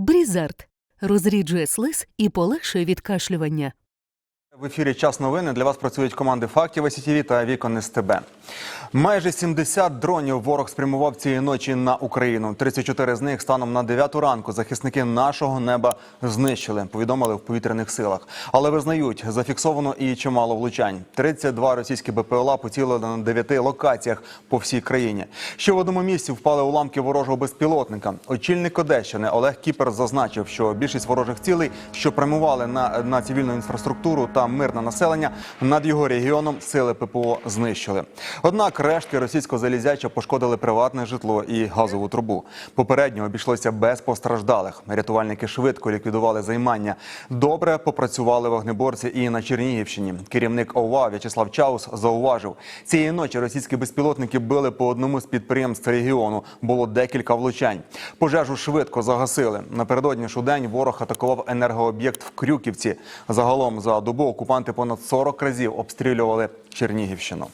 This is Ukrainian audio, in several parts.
Брізард розріджує слиз і полегшує відкашлювання. В ефірі час новини для вас працюють команди фактів СІТВ та Вікон СТБ. Майже 70 дронів ворог спрямував цієї ночі на Україну. 34 з них станом на 9 ранку захисники нашого неба знищили. Повідомили в повітряних силах. Але визнають, зафіксовано і чимало влучань. 32 російські БПЛА поцілили на 9 локаціях по всій країні. Ще в одному місці впали уламки ворожого безпілотника. Очільник Одещини Олег Кіпер зазначив, що більшість ворожих цілей, що прямували на, на цивільну інфраструктуру та мирне населення, над його регіоном сили ППО знищили. Однак рештки російського залізяча пошкодили приватне житло і газову трубу. Попередньо обійшлося без постраждалих. Рятувальники швидко ліквідували займання. Добре попрацювали вогнеборці і на Чернігівщині. Керівник ОВА В'ячеслав Чаус зауважив, цієї ночі російські безпілотники били по одному з підприємств регіону. Було декілька влучань. Пожежу швидко загасили. Напередодні ж у день ворог атакував енергооб'єкт в Крюківці. Загалом за добу окупанти понад 40 разів обстрілювали Чернігівщину.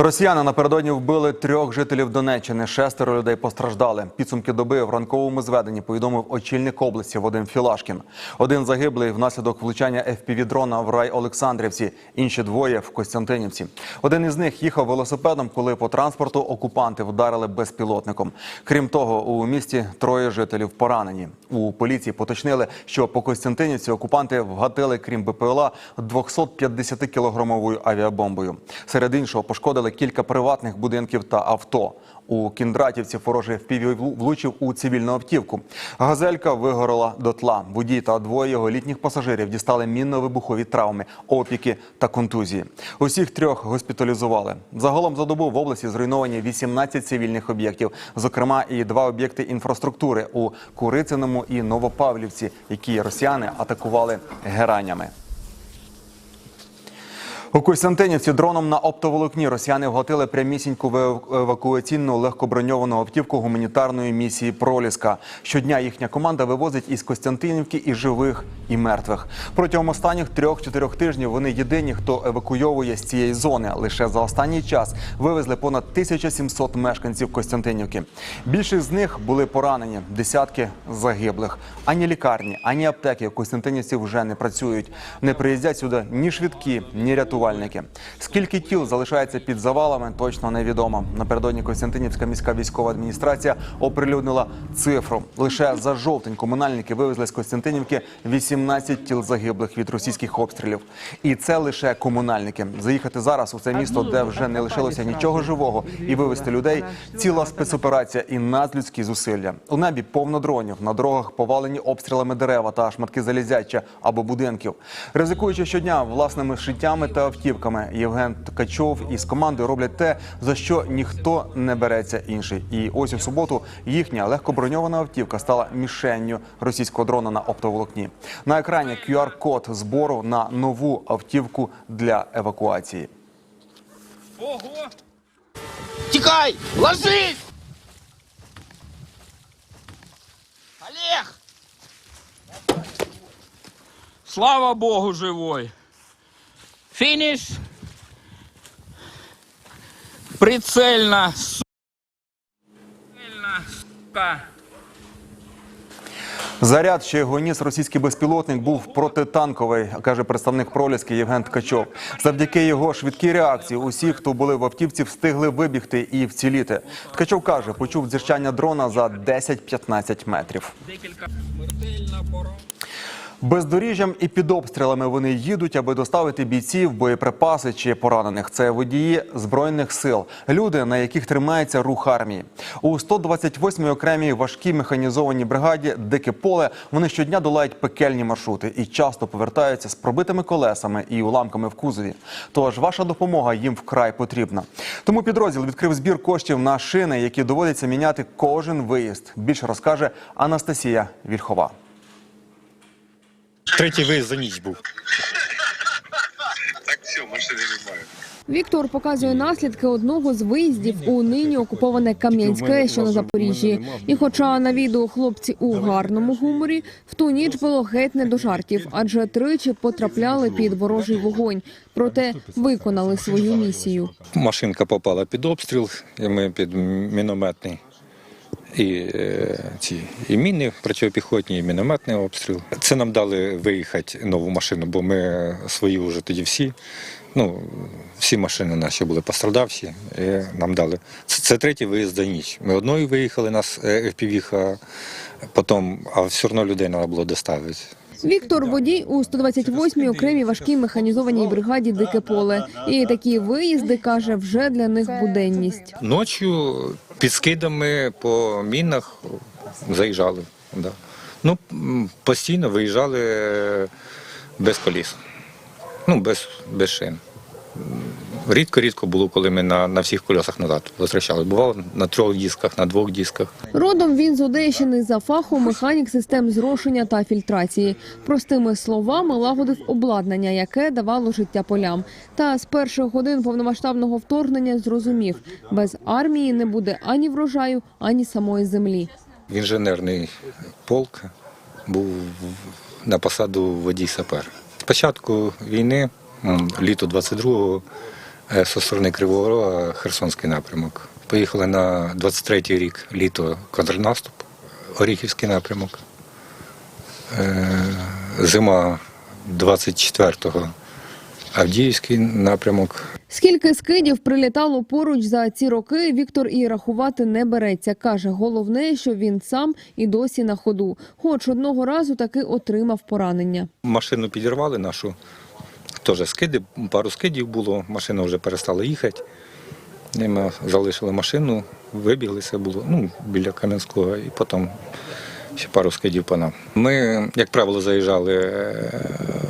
Росіяни напередодні вбили трьох жителів Донеччини. Шестеро людей постраждали. Підсумки доби в ранковому зведенні повідомив очільник області Вадим Філашкін. Один загиблий внаслідок влучання ФПВ-дрона в рай Олександрівці. Інші двоє в Костянтинівці. Один із них їхав велосипедом, коли по транспорту окупанти вдарили безпілотником. Крім того, у місті троє жителів поранені. У поліції поточнили, що по Костянтинівці окупанти вгатили, крім БПЛА, 250-кілограмовою авіабомбою. Серед іншого пошкодили кілька приватних будинків та авто. У Кіндратівці ворожий впів влучив у цивільну автівку. Газелька вигорала дотла. Водій та двоє його літніх пасажирів дістали мінно-вибухові травми, опіки та контузії. Усіх трьох госпіталізували. Загалом за добу в області зруйновані 18 цивільних об'єктів, зокрема і два об'єкти інфраструктури у Курициному і Новопавлівці, які росіяни атакували геранями. У Костянтинівці дроном на оптоволокні росіяни вгатили прямісіньку евакуаційну легкоброньовану автівку гуманітарної місії Проліска. Щодня їхня команда вивозить із Костянтинівки і живих, і мертвих. Протягом останніх трьох-чотирьох тижнів вони єдині, хто евакуйовує з цієї зони. Лише за останній час вивезли понад 1700 мешканців Костянтинівки. Більшість з них були поранені, десятки загиблих. Ані лікарні, ані аптеки в Костянтинівці вже не працюють. Не приїздять сюди ні швидкі, ні рятувальники. Скільки тіл залишається під завалами, точно невідомо. Напередодні Костянтинівська міська військова адміністрація оприлюднила цифру. Лише за жовтень комунальники вивезли з Костянтинівки 18 тіл загиблих від російських обстрілів. І це лише комунальники. Заїхати зараз у це місто, де вже не лишилося нічого живого, і вивезти людей ціла спецоперація і надлюдські зусилля. У небі повно дронів, на дорогах повалені обстрілами дерева та шматки залізяча або будинків. Ризикуючи щодня власними життями та автівками, Євген Ткачов із командою роблять те, за що ніхто не береться інший. І ось у суботу їхня легкоброньована автівка стала мішенню російського дрона на оптоволокні. На екрані QR-код збору на нову автівку для евакуації. Ого! Тікай! Ложись! Олег! Слава Богу, живой! Фініш! Прицельно, су- сука! Заряд, що його ніс російський безпілотник, був протитанковий, каже представник проліски Євген Ткачов. Завдяки його швидкій реакції, усі, хто були в автівці, встигли вибігти і вціліти. Ткачов каже, почув дзижчання дрона за 10-15 метрів. Бездоріжжям і під обстрілами вони їдуть, аби доставити бійців, боєприпаси чи поранених. Це водії збройних сил, люди, на яких тримається рух армії. У 128-й окремій важкій механізованій бригаді Дике поле вони щодня долають пекельні маршрути і часто повертаються з пробитими колесами і уламками в кузові. Тож ваша допомога їм вкрай потрібна. Тому підрозділ відкрив збір коштів на шини, які доводиться міняти кожен виїзд. Більше розкаже Анастасія Вільхова. Третій виїзд за ніч був. Так все, машини немає. Віктор показує наслідки одного з виїздів у нині окуповане Кам'янське, що на Запоріжжі. І, хоча на відео хлопці у гарному гуморі, в ту ніч було геть не до жартів, адже тричі потрапляли під ворожий вогонь, проте виконали свою місію. Машинка попала під обстріл, і ми під мінометний. І, е, ці, і міни протипіхотні, і мінометний обстріл. Це нам дали виїхати нову машину, бо ми свої вже тоді всі. Ну, всі машини наші були пострадавші. І нам дали. Це, це третій виїзд за ніч. Ми одною виїхали, нас е, FPV, потім, а все одно людей треба було доставити. Віктор водій у 128-й окремій важкій механізованій бригаді Дике поле. І такі виїзди каже вже для них буденність. Ночі під скидами по мінах заїжджали. Да. Ну, постійно виїжджали е, без коліс, ну, без, без шин. Рідко-рідко було, коли ми на, на всіх кольосах назад возвращали. Бувало на трьох дисках, на двох дисках. Родом він з Одещини за фахом механік систем зрошення та фільтрації. Простими словами лагодив обладнання, яке давало життя полям. Та з перших годин повномасштабного вторгнення зрозумів, без армії не буде ані врожаю, ані самої землі. Інженерний полк був на посаду водій сапер. Спочатку війни, літо 22-го, е, зі сторони Кривого Рога, Херсонський напрямок. Поїхали на 23-й рік літо контрнаступ, Оріхівський напрямок. Е, Зима 24-го Авдіївський напрямок. Скільки скидів прилітало поруч за ці роки, Віктор і рахувати не береться. Каже, головне, що він сам і досі на ходу. Хоч одного разу таки отримав поранення. Машину підірвали нашу. Теж скиди, пару скидів було, машина вже перестала їхати. І ми залишили машину, вибіглися було ну, біля Кам'янського і потім ще пару скидів по нам. Ми, як правило, заїжджали е,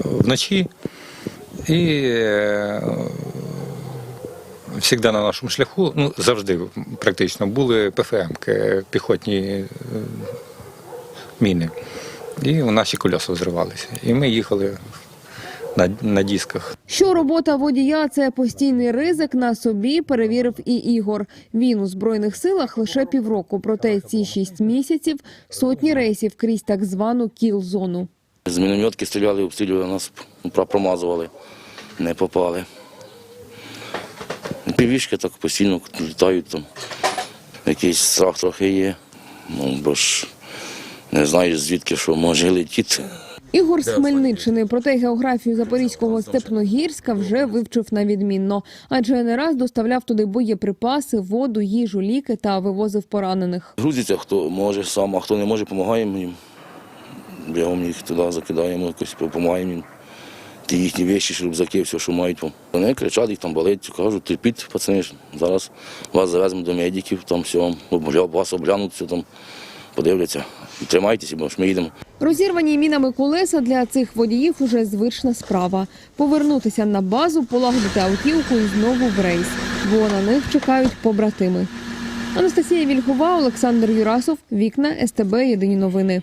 вночі і е, завжди на нашому шляху, ну завжди практично, були ПФМ, піхотні е, міни. І наші кольоса взривалися. І ми їхали на, на дисках. Що робота водія це постійний ризик на собі перевірив і Ігор. Він у збройних силах лише півроку. Проте ці шість місяців сотні рейсів крізь так звану кіл-зону. З мінометки стріляли, обстрілювали нас, промазували, не попали. Півішки так постійно літають там. Якийсь страх трохи є. Ну, бо ж не знаєш звідки що може летіти. Ігор з Хмельниччини, проте географію Запорізького Степногірська вже вивчив на відмінно, адже не раз доставляв туди боєприпаси, воду, їжу, ліки та вивозив поранених. Грузиться, хто може сам, а хто не може, допомагаємо їм. Бігом їх туди закидаємо, якось допомагаємо їм. Ті їхні вещі, рюкзаки, все, що мають. Вони кричать, їх там болить, кажуть, терпіть, пацани, зараз вас завеземо до медиків, там все, вас обглянуть, все там, подивляться. Тримайтеся, бо ж ми їдемо. Розірвані мінами колеса для цих водіїв уже звична справа. Повернутися на базу, полагодити автівку і знову в рейс, бо на них чекають побратими. Анастасія Вільхова, Олександр Юрасов, Вікна, СТБ, Єдині новини.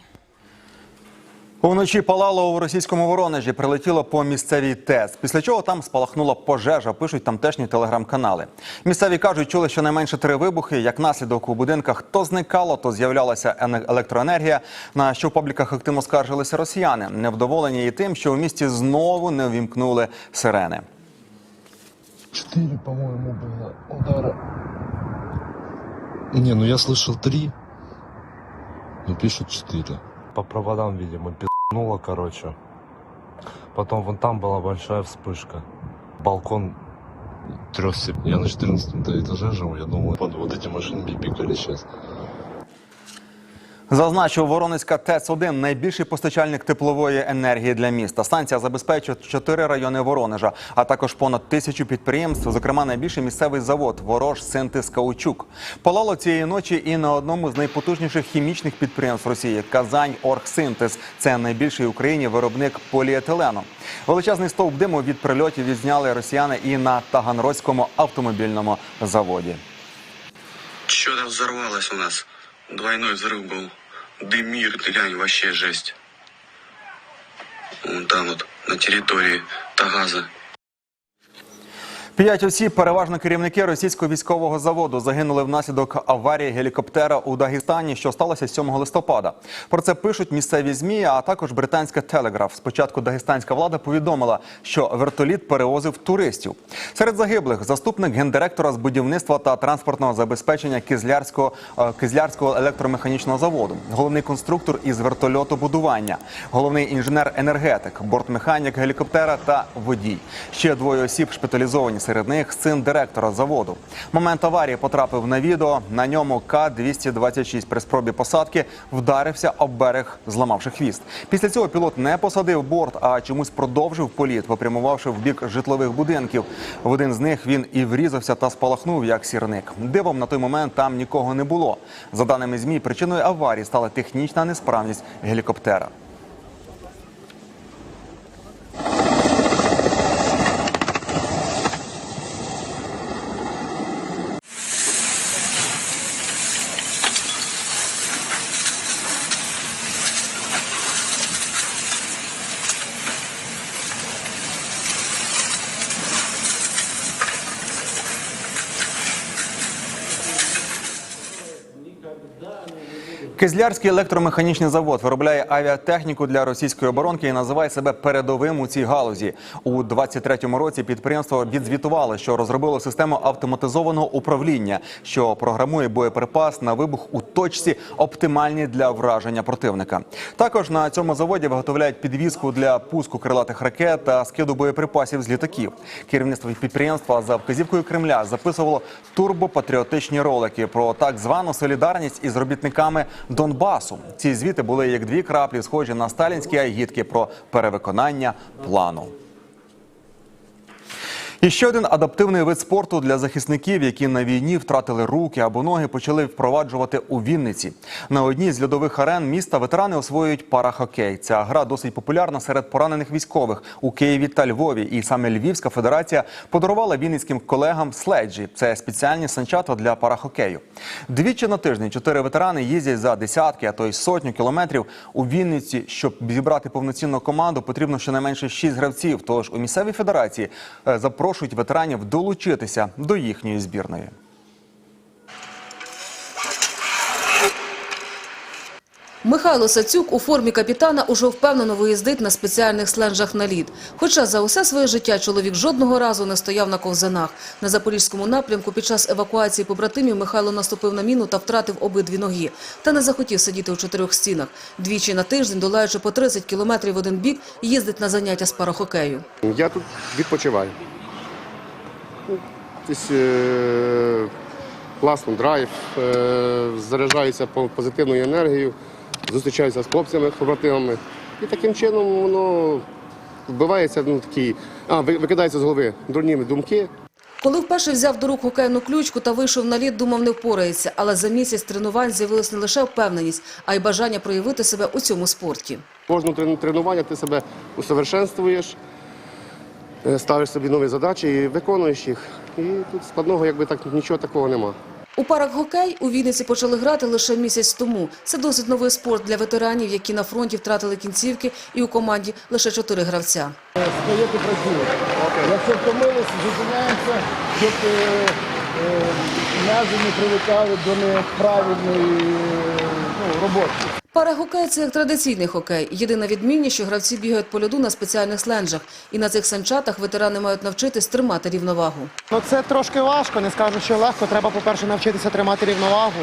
Вночі палало у російському Воронежі, прилетіло по місцевій ТЕЦ. Після чого там спалахнула пожежа, пишуть тамтешні телеграм-канали. Місцеві кажуть, чули щонайменше три вибухи. Як наслідок у будинках то зникало, то з'являлася ене- електроенергія. На що в пабліках активно скаржилися росіяни, невдоволені і тим, що у місті знову не ввімкнули сирени. Четыре, по-моему, было удара. Не, ну я слышал три. Ну пишут четыре. По проводам, видимо, пи***нуло, короче. Потом вон там была большая вспышка. Балкон трясся. Я на 14 этаже живу, я думал, под вот эти машины бибикали сейчас. Зазначив, Воронезька ТЕЦ-1 – найбільший постачальник теплової енергії для міста. Станція забезпечує чотири райони Воронежа, а також понад тисячу підприємств, зокрема найбільший місцевий завод «Ворож Синтез Каучук». Палало цієї ночі і на одному з найпотужніших хімічних підприємств Росії – Казань Оргсинтез. Це найбільший в Україні виробник поліетилену. Величезний стовп диму від прильотів відзняли росіяни і на Таганрозькому автомобільному заводі. Что-то взорвалось у нас. Двойной взрыв был. Дымир, глянь, вообще жесть. Вон там вот, на территории Тагаза. П'ять осіб, переважно керівники російського військового заводу, загинули внаслідок аварії гелікоптера у Дагестані, що сталося 7 листопада. Про це пишуть місцеві змі, а також британська телеграф. Спочатку дагестанська влада повідомила, що вертоліт перевозив туристів. Серед загиблих заступник гендиректора з будівництва та транспортного забезпечення Кизлярського е, Кизлярського електромеханічного заводу, головний конструктор із вертольотобудування, головний інженер-енергетик, бортмеханік гелікоптера та водій. Ще двоє осіб шпиталізовані. Серед них син директора заводу. Момент аварії потрапив на відео. На ньому К-226 при спробі посадки вдарився об берег, зламавши хвіст. Після цього пілот не посадив борт, а чомусь продовжив політ, попрямувавши в бік житлових будинків. В один з них він і врізався та спалахнув як сірник. Дивом на той момент там нікого не було. За даними змі, причиною аварії стала технічна несправність гелікоптера. Кизлярський електромеханічний завод виробляє авіатехніку для російської оборонки і називає себе передовим у цій галузі. У 23-му році підприємство відзвітувало, що розробило систему автоматизованого управління, що програмує боєприпас на вибух у точці, оптимальній для враження противника. Також на цьому заводі виготовляють підвізку для пуску крилатих ракет та скиду боєприпасів з літаків. Керівництво підприємства за вказівкою Кремля записувало турбопатріотичні ролики про так звану солідарність із робітниками Донбасу. Ці звіти були як дві краплі, схожі на сталінські агітки про перевиконання плану. І ще один адаптивний вид спорту для захисників, які на війні втратили руки або ноги, почали впроваджувати у Вінниці. На одній з льодових арен міста ветерани освоюють парахокей. Ця гра досить популярна серед поранених військових у Києві та Львові. І саме Львівська федерація подарувала вінницьким колегам следжі. Це спеціальні санчата для парахокею. Двічі на тиждень чотири ветерани їздять за десятки, а то й сотню кілометрів у Вінниці. Щоб зібрати повноцінну команду, потрібно щонайменше шість гравців. Тож у місцевій федерації е, запрошують ветеранів долучитися до їхньої збірної. Михайло Сацюк у формі капітана уже впевнено виїздить на спеціальних сленжах на лід. Хоча за усе своє життя чоловік жодного разу не стояв на ковзанах. На запорізькому напрямку під час евакуації побратимів Михайло наступив на міну та втратив обидві ноги. Та не захотів сидіти у чотирьох стінах. Двічі на тиждень, долаючи по 30 кілометрів в один бік, їздить на заняття з парахокею. Я тут відпочиваю. Десь е, класно, драйв, е, заряджаюся по- позитивною енергією, зустрічаюся з хлопцями, побратимами. І таким чином воно вбивається, ну такі, а, ви- викидається з голови дурні думки. Коли вперше взяв до рук хокейну ключку та вийшов на лід, думав, не впорається. Але за місяць тренувань з'явилась не лише впевненість, а й бажання проявити себе у цьому спорті. Кожне трен- тренування ти себе усовершенствуєш, ставиш собі нові задачі і виконуєш їх. І тут складного якби так нічого такого нема. У парах хокей у Вінниці почали грати лише місяць тому. Це досить новий спорт для ветеранів, які на фронті втратили кінцівки, і у команді лише чотири гравця. стояти працює. Якщо втомилися, зупиняємося, щоб е, е, м'язи не привикали до неправильної е, ну, роботи. Парагокей – це як традиційний хокей. Єдина відмінність, що гравці бігають по льоду на спеціальних сленджах. І на цих санчатах ветерани мають навчитись тримати рівновагу. Ну це трошки важко, не скажу, що легко. Треба, по-перше, навчитися тримати рівновагу.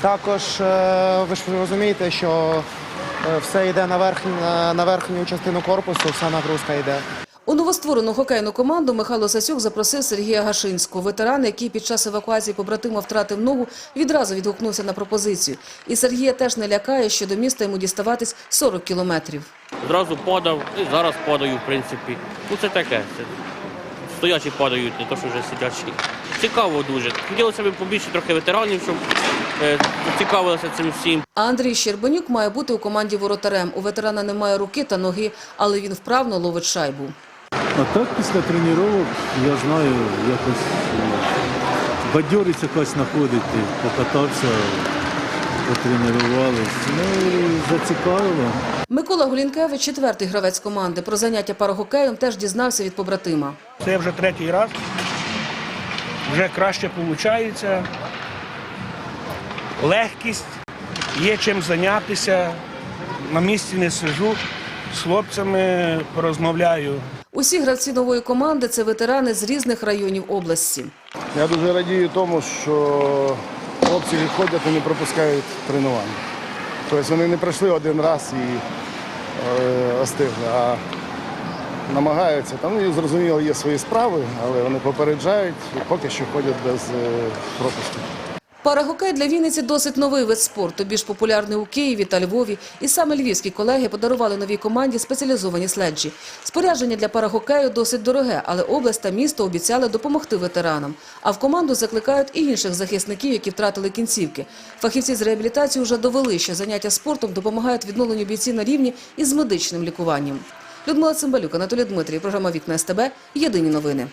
Також е, ви ж розумієте, що е, все йде на верхню частину корпусу, вся нагрузка йде. У новостворену хокейну команду Михайло Сасюк запросив Сергія Гашинського. Ветеран, який під час евакуації побратима втратив ногу, відразу відгукнувся на пропозицію. І Сергія теж не лякає, що до міста йому діставатись 40 кілометрів. Зразу подав і зараз подаю, в принципі. Ну це таке. Це стоячі подають, не то, що вже сидячі. Цікаво дуже. Хотілося б побільше трохи ветеранів, щоб е, цікавилися цим всім. Андрій Щербанюк має бути у команді воротарем. У ветерана немає руки та ноги, але він вправно ловить шайбу. А так після тренувань, я знаю, якось е, бадьорість якась знаходити, покатався, потренувалися. Ну, і зацікавило. Микола Гулінкевич – четвертий гравець команди. Про заняття парагокеєм теж дізнався від побратима. Це вже третій раз. вже краще виходить. Легкість, є чим зайнятися. На місці не сижу, з хлопцями порозмовляю. Усі гравці нової команди – це ветерани з різних районів області. Я дуже радію тому, що хлопці відходять і не пропускають тренування. Тобто вони не пройшли один раз і е, остигли, а намагаються. Там ну, зрозуміло, є свої справи, але вони попереджають і поки що ходять без е, пропуску. Парагокей для Вінниці досить новий вид спорту, більш популярний у Києві та Львові. І саме львівські колеги подарували новій команді спеціалізовані следжі. Спорядження для парагокею досить дороге, але область та місто обіцяли допомогти ветеранам. А в команду закликають і інших захисників, які втратили кінцівки. Фахівці з реабілітації вже довели, що заняття спортом допомагають відновленню бійців на рівні із медичним лікуванням. Людмила Цимбалюк, Анатолій Дмитрій, програма «Вікна СТБ», Єдині новини.